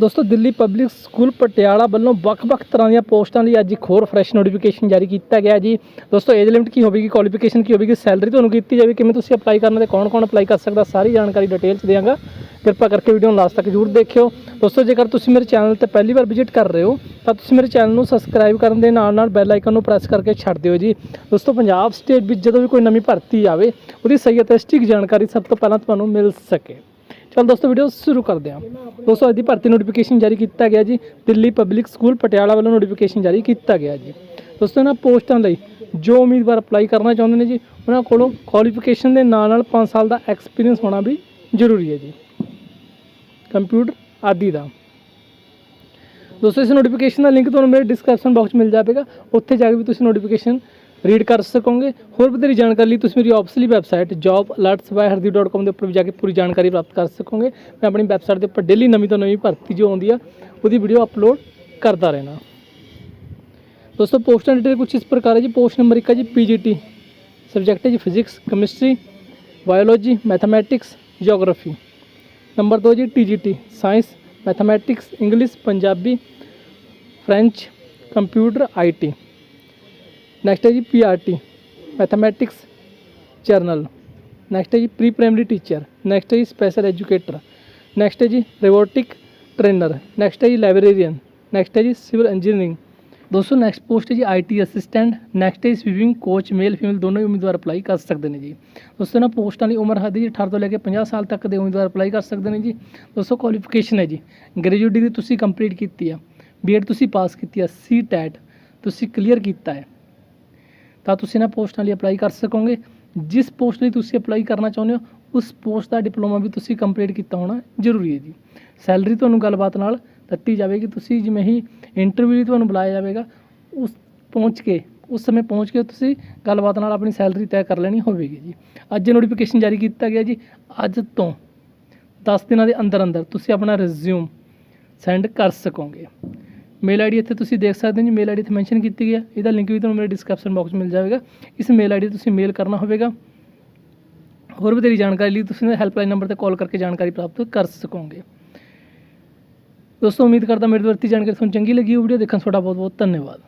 ਦੋਸਤੋ, Delhi public school Patiala ਵੱਲੋਂ ਵੱਖ-ਵੱਖ ਤਰ੍ਹਾਂ ਦੀਆਂ ਪੋਸਟਾਂ ਲਈ ਅੱਜ ਇੱਕ ਹੋਰ ਫਰੈਸ਼ ਨੋਟੀਫਿਕੇਸ਼ਨ ਜਾਰੀ ਕੀਤਾ ਗਿਆ ਜੀ। ਦੋਸਤੋ ਏਜ ਲਿਮਿਟ ਕੀ ਹੋਵੇਗੀ ਕੁਆਲੀਫਿਕੇਸ਼ਨ ਕੀ ਹੋਵੇਗੀ ਸੈਲਰੀ ਤੁਹਾਨੂੰ ਕੀਤੀ ਜਾਵੇ ਕਿਵੇਂ ਤੁਸੀਂ ਅਪਲਾਈ ਕਰਨਾ ਤੇ ਕੌਣ-ਕੌਣ ਅਪਲਾਈ ਕਰ ਸਕਦਾ, ਸਾਰੀ ਜਾਣਕਾਰੀ ਡਿਟੇਲ ਚ ਦਿਆਂਗਾ। ਕਿਰਪਾ ਕਰਕੇ ਵੀਡੀਓ ਨੂੰ ਲਾਸਟ ਤੱਕ ਜ਼ਰੂਰ ਦੇਖਿਓ। ਦੋਸਤੋ, ਜੇਕਰ ਤੁਸੀਂ ਮੇਰੇ ਚੈਨਲ ਤੇ ਪਹਿਲੀ ਵਾਰ ਵਿਜ਼ਿਟ ਕਰ ਰਹੇ ਹੋ, ਤਾਂ ਤੁਸੀਂ ਮੇਰੇ ਚੈਨਲ ਨੂੰ ਸਬਸਕ੍ਰਾਈਬ ਕਰਨ ਦੇ ਨਾਲ ਨਾਲ ਬੈਲ ਆਈਕਨ ਨੂੰ ਪ੍ਰੈਸ ਕਰਕੇ ਛੱਡ ਦਿਓ ਜੀ। ਦੋਸਤੋ, ਪੰਜਾਬ ਸਟੇਟ ਵਿੱਚ ਜਦੋਂ ਵੀ ਕੋਈ ਨਵੀਂ ਭਰਤੀ ਆਵੇ, ਉਹਦੀ ਸਹੀ ਅਤੇ ਸਟਿਕ ਜਾਣਕਾਰੀ ਸਭ ਤੋਂ ਪਹਿਲਾਂ ਤੁਹਾਨੂੰ ਮਿਲ ਸਕੇ। ਚਲ ਦੋਸਤੋ ਵੀਡੀਓ ਸ਼ੁਰੂ ਕਰਦੇ ਹਾਂ। ਦੋਸਤੋ, ਅੱਜ ਦੀ ਭਰਤੀ ਨੋਟੀਫਿਕੇਸ਼ਨ ਜਾਰੀ ਕੀਤਾ ਗਿਆ ਜੀ। ਦਿੱਲੀ ਪਬਲਿਕ ਸਕੂਲ ਪਟਿਆਲਾ ਵੱਲੋਂ ਨੋਟੀਫਿਕੇਸ਼ਨ ਜਾਰੀ ਕੀਤਾ ਗਿਆ ਜੀ। ਦੋਸਤੋ, ਇਹਨਾਂ ਪੋਸਟਾਂ ਲਈ ਜੋ ਉਮੀਦਵਾਰ ਅਪਲਾਈ ਕਰਨਾ ਚਾਹੁੰਦੇ ਨੇ ਜੀ, ਉਹਨਾਂ ਕੋਲੋਂ ਕੁਆਲੀਫਿਕੇਸ਼ਨ ਦੇ ਨਾਲ ਨਾਲ 5 ਸਾਲ ਦਾ ਐਕਸਪੀਰੀਅੰਸ ਹੋਣਾ ਵੀ ਜ਼ਰੂਰੀ ਹੈ ਜੀ। ਕੰਪਿਊਟਰ ਆਦਿ ਦਾ। ਦੋਸਤੋ, ਇਸ ਨੋਟੀਫਿਕੇਸ਼ਨ ਦਾ ਲਿੰਕ ਤੁਹਾਨੂੰ ਮੇਰੇ ਡਿਸਕ੍ਰਿਪਸ਼ਨ ਬਾਕਸ ਮਿਲ ਜਾਵੇਗਾ। ਉੱਥੇ ਜਾ ਕੇ ਵੀ ਤੁਸੀਂ ਨੋਟੀਫਿਕੇਸ਼ਨ ਰੀਡ ਕਰ ਸਕੋਗੇ। ਹੋਰ ਵਧੇਰੀ ਜਾਣਕਾਰੀ ਲਈ ਤੁਸੀਂ ਮੇਰੀ ਆਫਸਲੀ ਵੈਬਸਾਈਟ jobalertsbyhardeep.com ਦੇ ਉੱਪਰ ਵੀ ਜਾ ਕੇ ਪੂਰੀ ਜਾਣਕਾਰੀ ਪ੍ਰਾਪਤ ਕਰ ਸਕੋਗੇ। ਮੈਂ ਆਪਣੀ ਵੈਬਸਾਈਟ ਦੇ ਉੱਪਰ ਡੇਲੀ ਨਵੀਂ ਤੋਂ ਨਵੀਂ ਭਰਤੀ ਜੋ ਆਉਂਦੀ ਆ, ਉਹਦੀ ਵੀਡੀਓ ਅਪਲੋਡ ਕਰਦਾ ਰਹਿਣਾ। ਦੋਸਤੋ ਪੋਸਟਾਂ ਡਿਟੇਲ ਕੁਝ ਇਸ ਪ੍ਰਕਾਰ ਹੈ ਜੀ। ਪੋਸਟ ਨੰਬਰ 1 ਹੈ ਜੀ ਪੀਜੀਟੀ ਸਬਜੈਕਟ ਹੈ ਜੀ physics chemistry biology mathematics geography number 2 ਜੀ TGT science mathematics English Punjabi French computer IT next ਹੈ ਜੀ ਪੀਆਰਟੀ ਮੈਥਮੈਟਿਕਸ ਜਰਨਲ ਨੈਕਸਟ ਹੈ ਜੀ ਪ੍ਰੀ ਪ੍ਰਾਇਮਰੀ ਟੀਚਰ ਨੈਕਸਟ ਹੈ ਜੀ ਸਪੈਸ਼ਲ ਐਜੂਕੇਟਰ ਨੈਕਸਟ ਹੈ ਜੀ ਰੋਬੋਟਿਕ ਟ੍ਰੇਨਰ ਨੈਕਸਟ ਹੈ ਜੀ ਲਾਇਬ੍ਰੇਰੀਅਨ ਨੈਕਸਟ ਹੈ ਜੀ ਸਿਵਲ ਇੰਜੀਨੀਅਰਿੰਗ ਦੋਸਤੋ ਨੈਕਸਟ ਪੋਸਟ ਹੈ ਜੀ ਆਈਟੀ ਅਸਿਸਟੈਂਟ ਨੈਕਸਟ ਹੈ ਸਵੀਮਿੰਗ ਕੋਚ ਮੇਲ ਫੀਮੇਲ ਦੋਨੋਂ ਹੀ ਉਮੀਦਵਾਰ ਅਪਲਾਈ ਕਰ ਸਕਦੇ ਨੇ ਜੀ ਦੋਸਤੋ ਇਹਨਾਂ ਪੋਸਟਾਂ ਦੀ ਉਮਰ ਹੱਦ ਜੀ 18 ਤੋਂ ਲੈ ਕੇ 50 ਸਾਲ ਤੱਕ ਦੇ ਉਮੀਦਵਾਰ ਅਪਲਾਈ ਕਰ ਸਕਦੇ ਨੇ ਜੀ ਦੋਸਤੋ ਕੁਆਲੀਫਿਕੇਸ਼ਨ ਹੈ ਜੀ ਗ੍ਰੈਜੂਏਟ ਡਿਗਰੀ ਤੁਸੀਂ ਕੰਪਲੀਟ ਕੀਤੀ ਆ ਬੀਐਡ ਤੁਸੀਂ ਪਾਸ ਕੀਤੀ ਆ ਸੀ ਟੈਟ ਤੁਸੀਂ ਕਲੀਅਰ ਕੀਤਾ ਹੈ ਤਾਂ ਤੁਸੀਂ ਇਹਨਾਂ ਪੋਸਟਾਂ ਲਈ ਅਪਲਾਈ ਕਰ ਸਕੋਗੇ। ਜਿਸ ਪੋਸਟ ਲਈ ਤੁਸੀਂ ਅਪਲਾਈ ਕਰਨਾ ਚਾਹੁੰਦੇ ਹੋ, ਉਸ ਪੋਸਟ ਦਾ ਡਿਪਲੋਮਾ ਵੀ ਤੁਸੀਂ ਕੰਪਲੀਟ ਕੀਤਾ ਹੋਣਾ ਜ਼ਰੂਰੀ ਹੈ ਜੀ। ਸੈਲਰੀ ਤੁਹਾਨੂੰ ਗੱਲਬਾਤ ਨਾਲ ਦਿੱਤੀ ਜਾਵੇਗੀ। ਤੁਸੀਂ ਜਿਵੇਂ ਹੀ ਇੰਟਰਵਿਊ ਲਈ ਤੁਹਾਨੂੰ ਬੁਲਾਇਆ ਜਾਵੇਗਾ, ਉਸ ਪਹੁੰਚ ਕੇ, ਉਸ ਸਮੇਂ ਪਹੁੰਚ ਕੇ ਤੁਸੀਂ ਗੱਲਬਾਤ ਨਾਲ ਆਪਣੀ ਸੈਲਰੀ ਤੈਅ ਕਰ ਲੈਣੀ ਹੋਵੇਗੀ ਜੀ। ਅੱਜ ਨੋਟੀਫਿਕੇਸ਼ਨ ਜਾਰੀ ਕੀਤਾ ਗਿਆ ਜੀ। ਅੱਜ ਤੋਂ 10 ਦਿਨਾਂ ਦੇ ਅੰਦਰ ਅੰਦਰ ਤੁਸੀਂ ਆਪਣਾ ਰਿਜ਼ਿਊਮ ਸੈਂਡ ਕਰ ਸਕੋਗੇ। ਮੇਲ ਆਈਡੀ ਇੱਥੇ ਤੁਸੀਂ ਦੇਖ ਸਕਦੇ ਹੋ ਜੀ ਮੇਲ ਆਈਡੀ ਇੱਥੇ ਮੈਂਸ਼ਨ ਕੀਤੀ ਗਈ ਹੈ। ਇਹਦਾ ਲਿੰਕ ਵੀ ਤੁਹਾਨੂੰ ਮੇਰੇ ਡਿਸਕ੍ਰਿਪਸ਼ਨ ਬਾਕਸ ਮਿਲ ਜਾਵੇਗਾ। ਇਸ ਮੇਲ ਆਈਡੀ ਤੁਸੀਂ ਮੇਲ ਕਰਨਾ ਹੋਵੇਗਾ। ਹੋਰ ਵਧੇਰੀ ਜਾਣਕਾਰੀ ਲਈ ਤੁਸੀਂ ਹੈਲਪਲਾਈਨ ਨੰਬਰ ਤੇ ਕਾਲ ਕਰਕੇ ਜਾਣਕਾਰੀ ਪ੍ਰਾਪਤ ਕਰ ਸਕੋਗੇ। ਦੋਸਤੋ, ਉਮੀਦ ਕਰਦਾ ਮੇਰੇ ਵਰਤੀ ਜਾਣਕਾਰੀ ਤੁਹਾਨੂੰ ਚੰਗੀ ਲੱਗੀ ਹੋ ਵੀਡੀਓ ਦੇਖਣ ਤੁਹਾਡਾ ਬਹੁਤ ਬਹੁਤ ਧੰਨਵਾਦ।